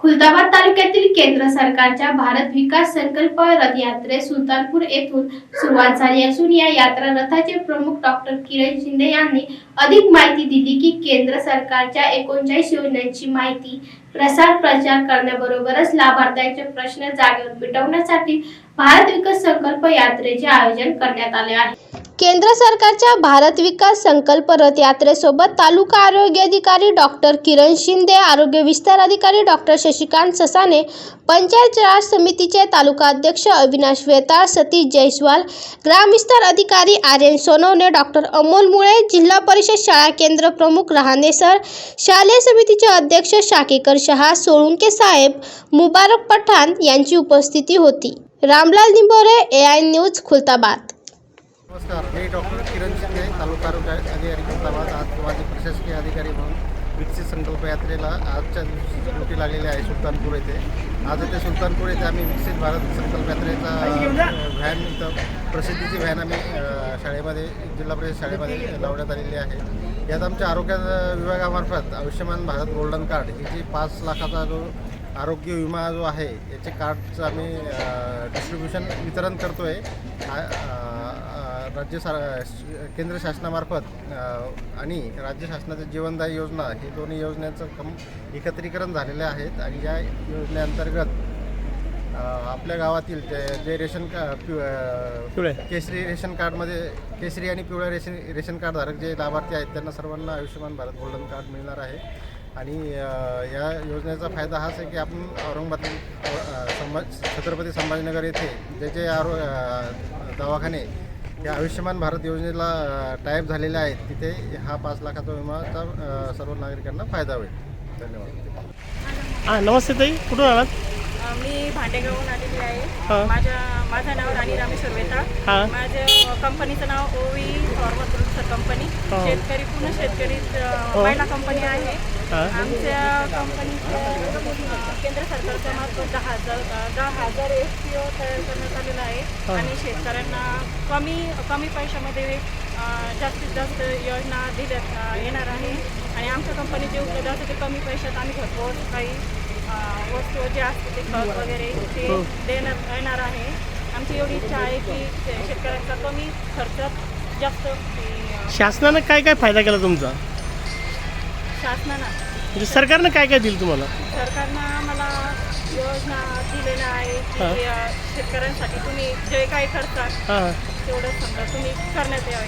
खुलताबाद तालुक्यातील केंद्र सरकारच्या भारत विकास संकल्प रथयात्रे सुलतानपूर येथून सुरुवात झाली असून या यात्रा रथाचे प्रमुख डॉक्टर किरण शिंदे यांनी अधिक माहिती दिली की केंद्र सरकारच्या एकोणचाळीस योजनांची माहिती प्रसार प्रचार करण्याबरोबरच लाभार्थ्यांचे प्रश्न जागेवर मिटवण्यासाठी भारत विकास संकल्प यात्रेचे आयोजन करण्यात आले आहे. केंद्र सरकारच्या भारत विकास संकल्प रथ यात्रेसोबत तालुका आरोग्य अधिकारी डॉक्टर किरण शिंदे आरोग्य विस्तार अधिकारी डॉक्टर शशिकांत ससाने पंचायत राज समितीचे तालुका अध्यक्ष अविनाश वेताळ सतीश जयस्वाल ग्रामविस्तार अधिकारी आर्यन सोनवणे डॉक्टर अमोल मुळे जिल्हा परिषद शाळा केंद्र प्रमुख रहाणे सर शालेय समितीचे अध्यक्ष शाकेकर शहा सोळुंके साहेब मुबारक पठाण यांची उपस्थिती होती. Ramlal Nimbore A I news Khultabad. नमस्कार मी डॉक्टर किरण शिंदे तालुका आरोग्य अधिकारी खुलताबाद आज माझे प्रशासकीय अधिकारी म्हणून विकसित संकल्प यात्रेला आजच्या दिवशी ड्युटी लागलेली आहे सुलतानपूर येथे. आज येथे सुलतानपूर येथे आम्ही विकसित भारत संकल्प यात्रेचा व्हॅन इथं प्रसिद्धीची व्हॅन आम्ही शाळेमध्ये जिल्हा परिषद शाळेमध्ये लावण्यात आलेली आहे. यात आमच्या आरोग्य विभागामार्फत आयुष्यमान भारत गोल्डन कार्ड ही जी पाच लाखाचा जो आरोग्य विमा जो आहे याचे कार्डचं आम्ही डिस्ट्रीब्युशन वितरण करतो आहे राज्य सा केंद्र शासनामार्फत आणि राज्य शासनाच्या जीवनदायी योजना ही दोन्ही योजनांचं कम एकत्रीकरण झालेले आहेत आणि या योजनेअंतर्गत आपल्या गावातील जे जे रेशन का पिवळे. केसरी रेशन कार्डमध्ये केसरी आणि पिवळ्या रेशन रेशन कार्ड धारक जे लाभार्थी आहेत त्यांना सर्वांना आयुष्यमान भारत गोल्डन कार्ड मिळणार आहे आणि या योजनेचा फायदा हाच आहे की आपण औरंगाबाद अ, संभा छत्रपती संभाजीनगर येथे जे जे आरो दवाखाने या आयुष्यमान भारत योजनेला टाईप झालेले आहेत तिथे हा पाच लाखाचा विमाचा सर्व नागरिकांना फायदा होईल धन्यवाद हां नमस्ते ताई कुठून आलात मी भांडेगावहून आलेली. आहे माझ्या माझं नाव राणी रामेश्वर वेता. माझ्या कंपनीचं नाव ओवी फॉर्मर कंपनी. शेतकरी पूर्ण शेतकरी. महिला कंपनी आहे. आमच्या कंपनीचं केंद्र सरकारच्या मार्फत दहा हजार दहा हजार एफ पी ओ तयार करण्यात आलेला आहे. आणि शेतकऱ्यांना कमी कमी पैशामध्ये जास्तीत जास्त योजना दिल्या येणार आहे. आणि आमच्या कंपनीचे उपलब्ध कमी पैशात आम्ही घरपोच काही वस्तू जे असते ते खत वगैरे ते हो. देण्यात येणार आहे. आमची एवढी इच्छा आहे की शेतकऱ्यांचा कमी खर्चात जास्त शासनानं काय काय फायदा केला तुमचा? शासनानं. म्हणजे सरकारनं काय काय दिलं तुम्हाला? सरकारनं आम्हाला योजना दिलेल्या आहे हा. की अं, शेतकऱ्यांसाठी तुम्ही जे काही करतात हां. तेवढं समजा तुम्ही करण्यात यावे.